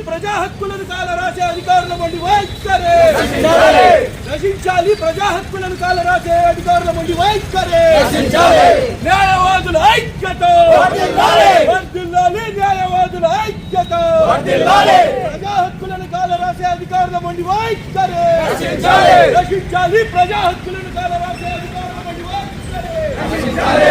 రక్షించాలి ప్రజా హక్కులను కాల రాసే అధికారుల మండి వైఖరే రక్షించాలి ప్రజా హక్కులను కాల రాసే అధికారుల మండి వైఖరే న్యాయవాదుల ఐక్యత వర్ధిల్లాలి న్యాయవాదుల ఐక్యత ప్రజా హక్కులను కాల రాసే అధికారుల మండి వైఖరే రక్షించాలి ప్రజా హక్కులను కాల రాసే అధికారుల మండి వైఖరే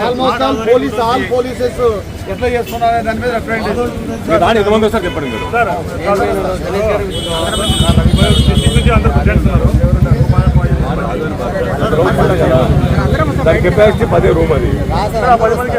almost all police all polices ఎట్లా చేస్తున్నారనే దాని మీద రిప్రజెంట్ దాని ఎంతమంది వస్తారు చెప్పండి మీరు దాని కెపాసిటీ పదే రూమ్ అది పది మందికి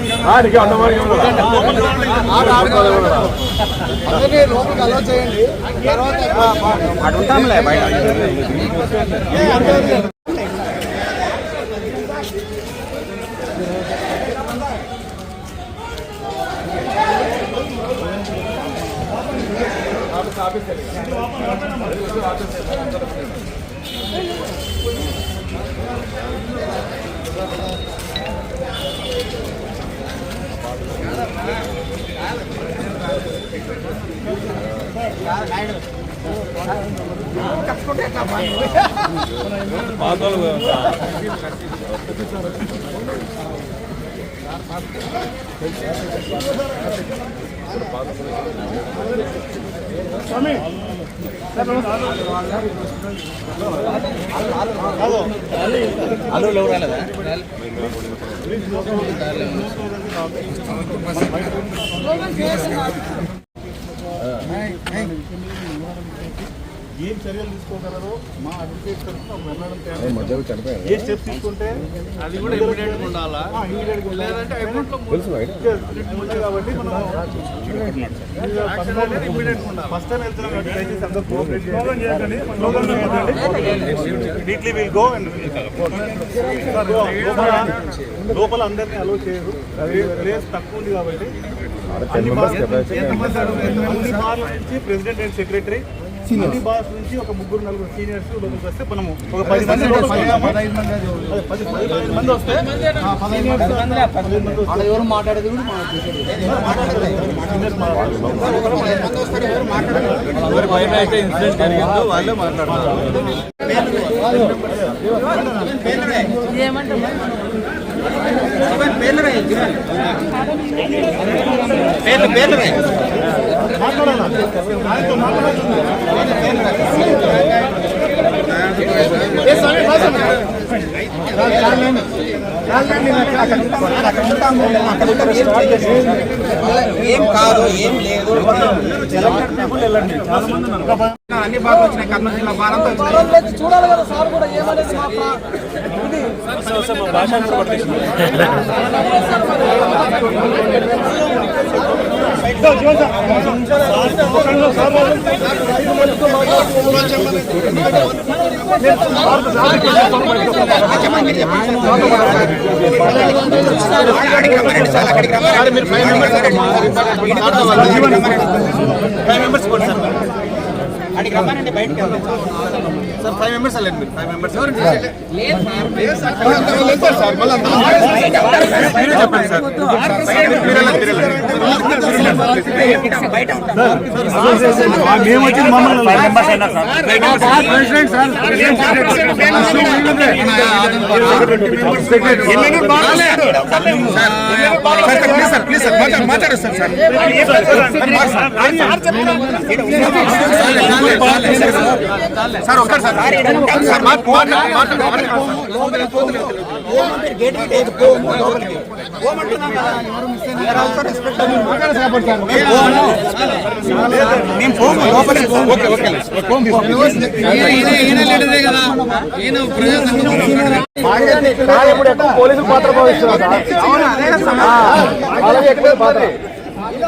రాండి లోపల ఇబ్బంది ఉండదు. ఆ, నీకే అన్నమానికి ఏమన్నా? అందరినీ లోపలికి అలౌ చేయండి తర్వాత పాత వాళ్ళు ఏం చర్యలు తీసుకోగలరో మా అడ్వకేట్ తరఫున. ఏ స్టెప్స్ తీసుకుంటే అది కూడా ఇమీడియట్ ఉండాలా లేదంటే కాబట్టి మనం ఫస్ట్ టైం వెళ్తున్నాం కాబట్టి దయచేసి అందరూ కోఆపరేట్ చేయండి వీక్లీ విల్ గో అండ్ లోపల అందరినీ అలో చేయరు ప్లేస్ తక్కువ ఉంది కాబట్టి ప్రెసిడెంట్ అండ్ సెక్రటరీ అన్ని బార్స్ నుంచి ఒక ముగ్గురు నలుగురు సీనియర్స్ లోపలికి వస్తే మనము ఒక పది మంది పది పది పదిహేను మంది వస్తే మంది పదిహేను మంది వస్తే పేర్లు మాట్లాడేది పేర్లు మనం చూసేది మాట్లాడాలి. ఏం కాదు ఏం లేదు. అన్ని బాగా వచ్చినాయి. కర్నూలు జిల్లా భారంతో చూడాలి కదా సార్ కూడా ఏమనేది ఫైవ్ మెంబర్స్ రమ్మానండి బయటికి వెళ్దాం సార్ ఫైవ్ మెంబర్స్ వెళ్ళండి మీరు ఫైవ్ మెంబర్స్ మేము వచ్చింది మమ్మల్ని సార్ ఒక్కటి సార్ సార్ మా- మాట్లాడండి. గేట్కి లేదు, పోము లోపలికి. పోము ఇప్పుడు ఎక్కువ పోలీసులు పాత్ర ఎక్కువ పాత్ర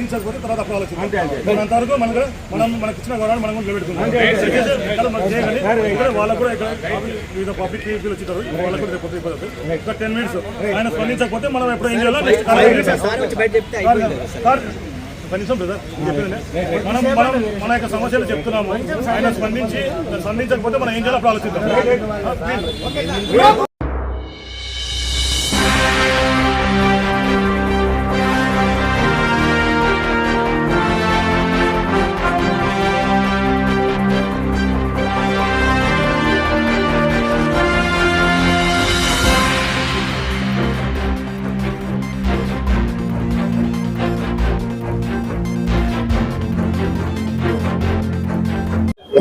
స్పందించకపోతే తర్వాత అప్పుడు ఆలోచించాలి అంతవరకు మనం కూడా మనం మనకి ఇచ్చిన గొడవలు మనం కూడా నిలబెట్టుకుంటాం వాళ్ళకు కూడా ఇక్కడ వివిధ పబ్లిక్ పీపుల్ వచ్చినారు వాళ్ళకు కూడా రేపు ఇబ్బంది. ఒక టెన్ మినిట్స్ ఆయన స్పందించకపోతే మనం ఎప్పుడు ఏం చేయాలో? కనీసం బ్రదర్ చెప్పింది మనం మనం మన యొక్క సమస్యలు చెప్తున్నాము. ఆయన స్పందించి స్పందించకపోతే మనం ఏం చేయాలో అప్పుడు ఆలోచిద్దాం.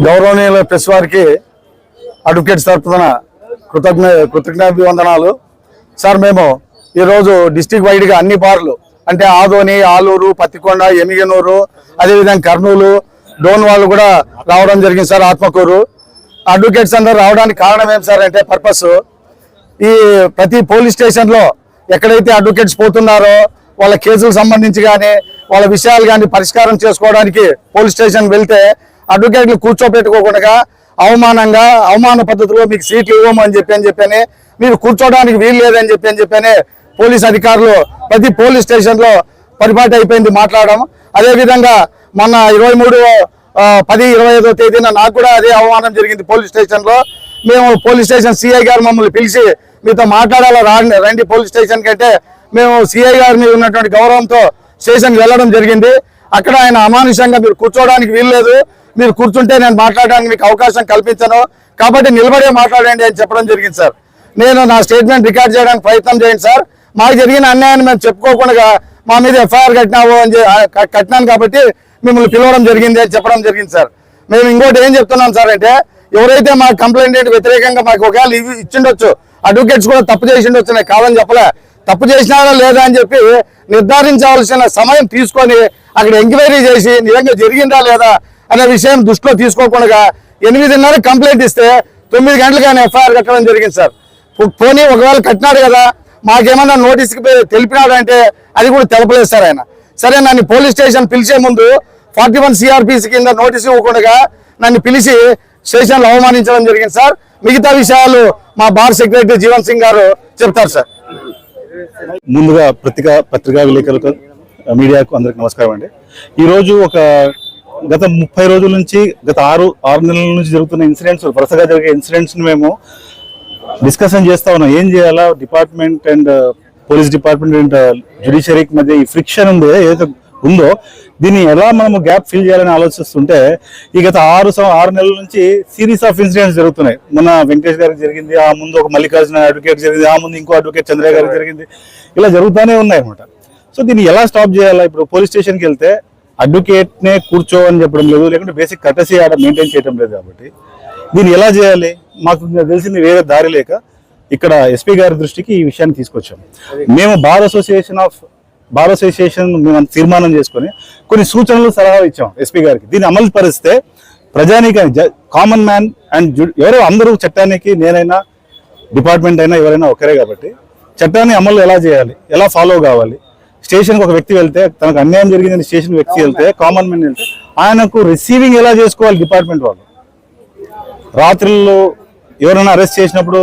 గౌరవనీయుల ప్రెస్ వారికి అడ్వకేట్ తరపున కృతజ్ఞ కృతజ్ఞాభివందనాలు. సార్ మేము ఈరోజు డిస్టిక్ వైడ్గా అన్ని బార్లు అంటే ఆదోని ఆలూరు పత్తికొండ ఎమిగనూరు అదేవిధంగా కర్నూలు డోన్ వాళ్ళు కూడా రావడం జరిగింది సార్ ఆత్మకూరు. అడ్వకేట్స్ అందరూ రావడానికి కారణం ఏం సార్ అంటే పర్పస్ ఈ ప్రతి పోలీస్ స్టేషన్లో ఎక్కడైతే అడ్వకేట్స్ పోతున్నారో వాళ్ళ కేసులకు సంబంధించి కానీ వాళ్ళ విషయాలు కానీ పరిష్కారం చేసుకోవడానికి పోలీస్ స్టేషన్ వెళ్తే అడ్వకేట్లు కూర్చోపెట్టుకోకుండా అవమానంగా అవమాన పద్ధతిలో మీకు సీట్లు ఇవ్వమని చెప్పి అని చెప్పని మీరు కూర్చోడానికి వీలు లేదని చెప్పి అని చెప్పని పోలీస్ అధికారులు ప్రతి పోలీస్ స్టేషన్లో పరిపాటి అయిపోయింది మాట్లాడడం. అదేవిధంగా మొన్న ఇరవై మూడు పది ఇరవై ఐదో తేదీన నాకు కూడా అదే అవమానం జరిగింది పోలీస్ స్టేషన్లో. మేము పోలీస్ స్టేషన్ సిఐ గారు మమ్మల్ని పిలిచి మీతో మాట్లాడాలా రాండి రండి పోలీస్ స్టేషన్ కంటే మేము సిఐ గారి మీద ఉన్నటువంటి గౌరవంతో స్టేషన్కి వెళ్ళడం జరిగింది. అక్కడ ఆయన అమానుషంగా మీరు కూర్చోవడానికి వీల్లేదు మీరు కూర్చుంటే నేను మాట్లాడడానికి మీకు అవకాశం కల్పించను. కాబట్టి నిలబడే మాట్లాడండి అని చెప్పడం జరిగింది సార్. నేను నా స్టేట్మెంట్ రికార్డ్ చేయడానికి ప్రయత్నం చేయండి సార్. మాకు జరిగిన అన్యాయాన్ని మేము చెప్పుకోకుండా మా మీద ఎఫ్ఐఆర్ కట్టినావు అని కట్టినాను కాబట్టి మిమ్మల్ని పిలవడం జరిగింది అని చెప్పడం జరిగింది సార్. మేము ఇంకోటి ఏం చెప్తున్నాం సార్ అంటే ఎవరైతే మా కంప్లైంట్ వ్యతిరేకంగా మాకు ఒకవేళ ఇవి ఇచ్చిండొచ్చు అడ్వకేట్స్ కూడా తప్పు చేసిండొచ్చు నేను కాదని చెప్పలే. తప్పు చేసినారా లేదా అని చెప్పి నిర్ధారించవలసిన సమయం తీసుకొని అక్కడ ఎంక్వైరీ చేసి నిజంగా జరిగిందా లేదా అనే విషయం దృష్టిలో తీసుకోకుండా ఎనిమిదిన్నర కంప్లైంట్ ఇస్తే తొమ్మిది గంటలకు ఆయన ఎఫ్ఐఆర్ కట్టడం జరిగింది సార్. పోనీ ఒకవేళ కట్టినాడు కదా మాకేమన్నా నోటీస్ తెలిపినాడంటే అది కూడా తెలపలేదు సార్ ఆయన. సరే నన్ను పోలీస్ స్టేషన్ పిలిచే ముందు ఫార్టీ వన్ సిఆర్పిసి కింద నోటీస్ ఇవ్వకుండా నన్ను పిలిచి స్టేషన్లో అవమానించడం జరిగింది సార్. మిగతా విషయాలు మా బార్ సెక్రటరీ జీవన్ సింగ్ గారు చెప్తారు సార్. ముందుగా పత్రికా పత్రికా విలేకరులకు మీడియాకు అందరికి నమస్కారం అండి. ఈరోజు ఒక గత ముప్పై రోజుల నుంచి గత ఆరు ఆరు నెలల నుంచి జరుగుతున్న ఇన్సిడెంట్స్ వరుసగా జరిగే ఇన్సిడెంట్స్ మేము డిస్కషన్ చేస్తా ఉన్నాం. ఏం చేయాలా? Department and police department and జ్యుడిషియరీకి మధ్య ఈ ఫ్రిక్షన్ ఉంది ఏదైతే ఉందో దీన్ని ఎలా మనము గ్యాప్ ఫిల్ చేయాలని ఆలోచిస్తుంటే ఈ గత ఆరు ఆరు నెలల నుంచి సిరీస్ ఆఫ్ ఇన్సిడెంట్స్ జరుగుతున్నాయి. మన వెంకటేష్ గారికి జరిగింది ఆ ముందు ఒక మల్లికార్జున అడ్వకేట్ జరిగింది ఆ ముందు ఇంకో అడ్వకేట్ చంద్రయ్య గారికి జరిగింది. ఇలా జరుగుతూనే ఉన్నాయి అనమాట సో దీన్ని ఎలా స్టాప్ చేయాలా? ఇప్పుడు పోలీస్ స్టేషన్కి వెళ్తే అడ్వకేట్ నే కూర్చో అని చెప్పడం లేదు లేకుంటే బేసిక్ కటసీ ఆడ మెయింటైన్ చేయడం లేదు కాబట్టి. దీన్ని ఎలా చేయాలి? మాకు తెలిసింది వేరే దారి లేక ఇక్కడ ఎస్పీ గారి దృష్టికి ఈ విషయాన్ని తీసుకొచ్చాం. మేము bar association of bar association మేము తీర్మానం చేసుకొని కొన్ని సూచనలు సలహా ఇచ్చాం ఎస్పీ గారికి. దీన్ని అమలు పరిస్తే ప్రజానీకాన్ని కామన్ మ్యాన్ అండ్ ఎవరో అందరూ చట్టానికి నేనైనా డిపార్ట్మెంట్ అయినా ఎవరైనా ఒకరే కాబట్టి చట్టాన్ని అమలు ఎలా చేయాలి? ఎలా ఫాలో కావాలి? స్టేషన్కి ఒక వ్యక్తి వెళ్తే తనకు అన్యాయం జరిగిందని స్టేషన్ వ్యక్తి వెళ్తే కామన్ మ్యాన్ వెళ్తే ఆయనకు రిసీవింగ్ ఎలా చేసుకోవాలి డిపార్ట్మెంట్ వాళ్ళు? రాత్రుల్లో ఎవరైనా అరెస్ట్ చేసినప్పుడు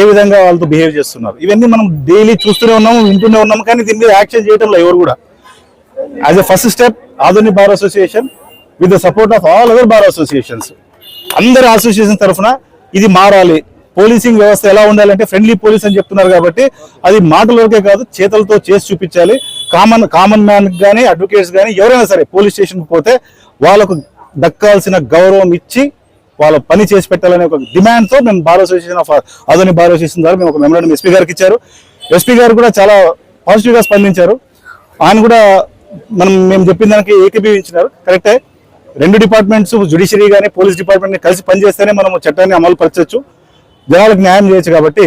ఏ విధంగా వాళ్ళతో బిహేవ్ చేస్తున్నారు? ఇవన్నీ మనం డైలీ చూస్తూనే ఉన్నాము వింటూనే ఉన్నాము కానీ దీని మీద యాక్షన్ చేయడంలో ఎవరు కూడా. As a first step Adhunik bar association with the support of all other bar associations. అందరి అసోసియేషన్ తరఫున ఇది మారాలి. పోలీసింగ్ వ్యవస్థ ఎలా ఉండాలంటే ఫ్రెండ్లీ పోలీస్ అని చెప్తున్నారు కాబట్టి అది మాటలకే కాదు చేతలతో చేసి చూపించాలి. కామన్ కామన్ మ్యాన్ కానీ అడ్వకేట్స్ కానీ ఎవరైనా సరే పోలీస్ స్టేషన్కి పోతే వాళ్ళకు దక్కాల్సిన గౌరవం ఇచ్చి వాళ్ళ పని చేసి పెట్టాలనే ఒక డిమాండ్తో మేము bar association of Adhunika bar association ద్వారా మేము ఒక మెమోరాండం ఎస్పీ గారికి ఇచ్చారు. ఎస్పీ గారు కూడా చాలా పాజిటివ్గా స్పందించారు. ఆయన కూడా మనం మేము చెప్పిన దానికి ఏకీభవించినారు. కరెక్టే? రెండు డిపార్ట్మెంట్స్ జుడిషియరీ కానీ పోలీస్ డిపార్ట్మెంట్ కలిసి పనిచేస్తేనే మనం చట్టాన్ని అమలు పరచవచ్చు జనాలకు న్యాయం చేయొచ్చు కాబట్టి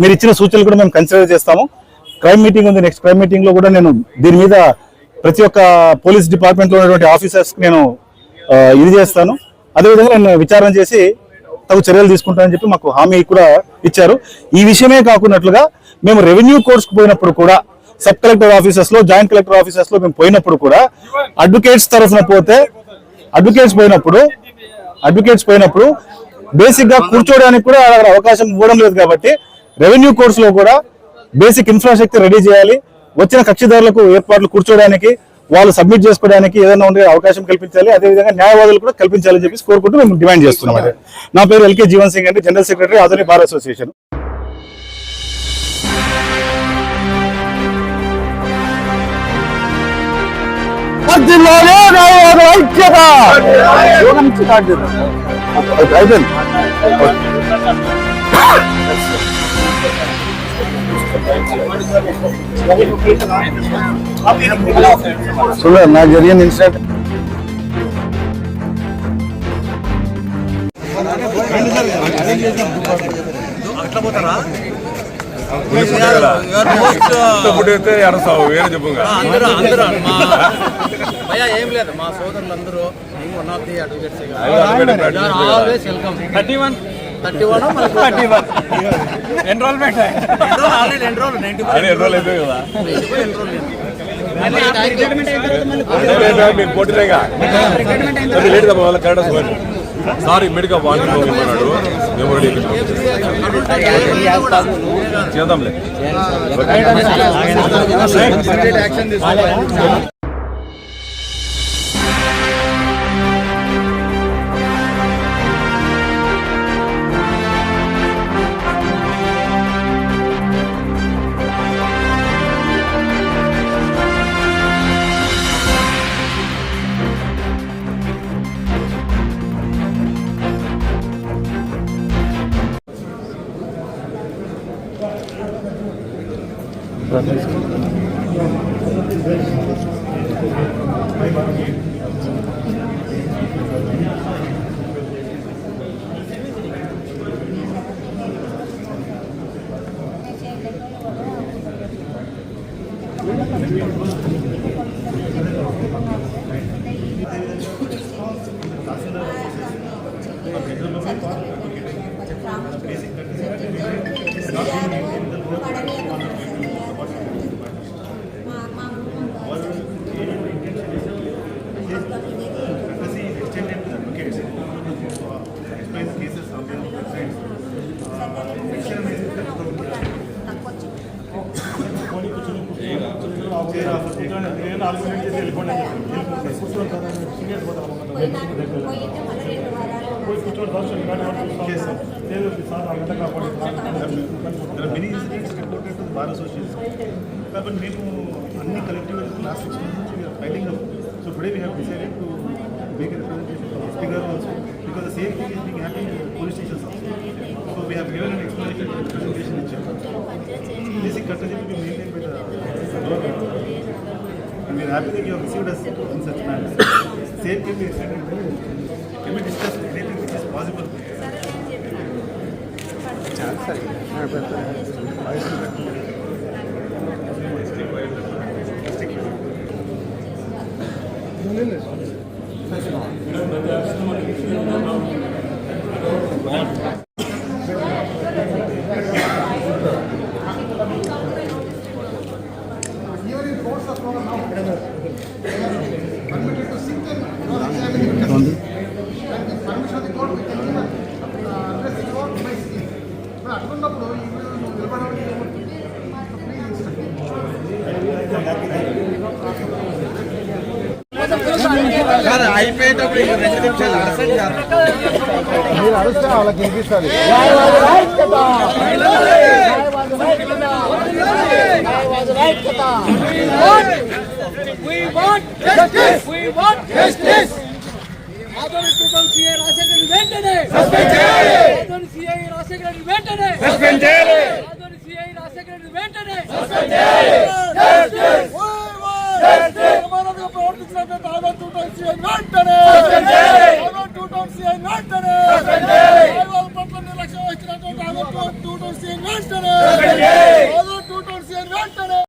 మీరు ఇచ్చిన సూచనలు కూడా మేము కన్సిడర్ చేస్తాము. క్రైమ్ మీటింగ్ ఉంది. నెక్స్ట్ క్రైమ్ మీటింగ్లో కూడా నేను దీని మీద ప్రతి ఒక్క పోలీస్ డిపార్ట్మెంట్లో ఉన్నటువంటి ఆఫీసర్స్ నేను ఇది చేస్తాను. అదేవిధంగా నేను విచారణ చేసి తగు చర్యలు తీసుకుంటానని చెప్పి మాకు హామీ కూడా ఇచ్చారు. ఈ విషయమే కాకున్నట్లుగా మేము రెవెన్యూ కోర్స్కి పోయినప్పుడు కూడా సబ్ కలెక్టర్ ఆఫీసెస్లో జాయింట్ కలెక్టర్ ఆఫీసెస్లో మేము పోయినప్పుడు కూడా అడ్వకేట్స్ తరఫున పోతే అడ్వకేట్స్ పోయినప్పుడు అడ్వకేట్స్ పోయినప్పుడు బేసిక్గా కూర్చోవడానికి కూడా అక్కడ అవకాశం ఇవ్వడం లేదు కాబట్టి రెవెన్యూ కోర్స్లో కూడా బేసిక్ ఇన్ఫ్రాస్ట్రక్చర్ రెడీ చేయాలి. వచ్చిన కక్షిదారులకు ఏర్పాట్లు కూర్చోవడానికి వాళ్ళు సబ్మిట్ చేసుకోవడానికి ఏదైనా ఉండే అవకాశం కల్పించాలి. అదేవిధంగా న్యాయవాదులు కూడా కల్పించాలని చెప్పి కోరుకుంటూ మేము డిమాండ్ చేస్తున్నాం అదే. నా పేరు ఎల్కే జీవన్ సింగ్ అండి general secretary Adhunik bar association. ఐక్యత. చూడండి నాకు జరిగిన ఇన్సిడెంట్ పుట్టితే అరసావు వేరే చెప్పుగా అందరూ అందరూ మా భయ ఏం లేదు మా సోదరులందరూ one of the advocates always welcome thirty one thirty one thirty one. Enrolment already enrol ninety కదా. మీరు పోటీలేగా లేట్ వాళ్ళ సారీ మెడికల్ వార్నింగ్ పోగొట్టుకున్నాడు మేము చేద్దాంలే. యాక్షన్ నాలుగు మినిట్స్ వెళ్ళిపోండి అని కూర్చోండి సార్ అని సీనియర్స్ పోయి కూర్చోండి సార్ సో సార్. లేదు సార్ ఆ గంట కాపాడి There మేము అన్ని కలెక్టివ్ లాస్ట్ సిక్స్ మంత్స్ నుంచి we are fighting up so today we have decided to make representation for also because the same thing is being happy police stations also so we have given an explanation representation ఇచ్చాం basic cut to be maintain by the government and we are happy that you have received us in such manner. Same can be extended. Can we discuss anything which is possible? అయిపోయేటప్పుడు రెండు నిమిషాలు మీరు అరుస్తే వాళ్ళకి వినిపిస్తుంది We want justice. We want justice. Adoni టూకం CA Rajasekhar వెంటనే suspend చేయాలి Adoni CA Rajasekhar వెంటనే suspend చేయాలి ఆదోని సీఏ రాజశేఖర్ వెంటనే సస్పెండ్ చేయాలి జస్టిస్ జస్టిస్ మన ప్రవర్తించినటువంటి ఆదోని వెంటనే! టూ టౌన్ సిఐ వెంటనే! పట్ల నిర్లక్ష్యం వచ్చినటువంటి టూ టౌన్ సిఐ వెంటనే! టూ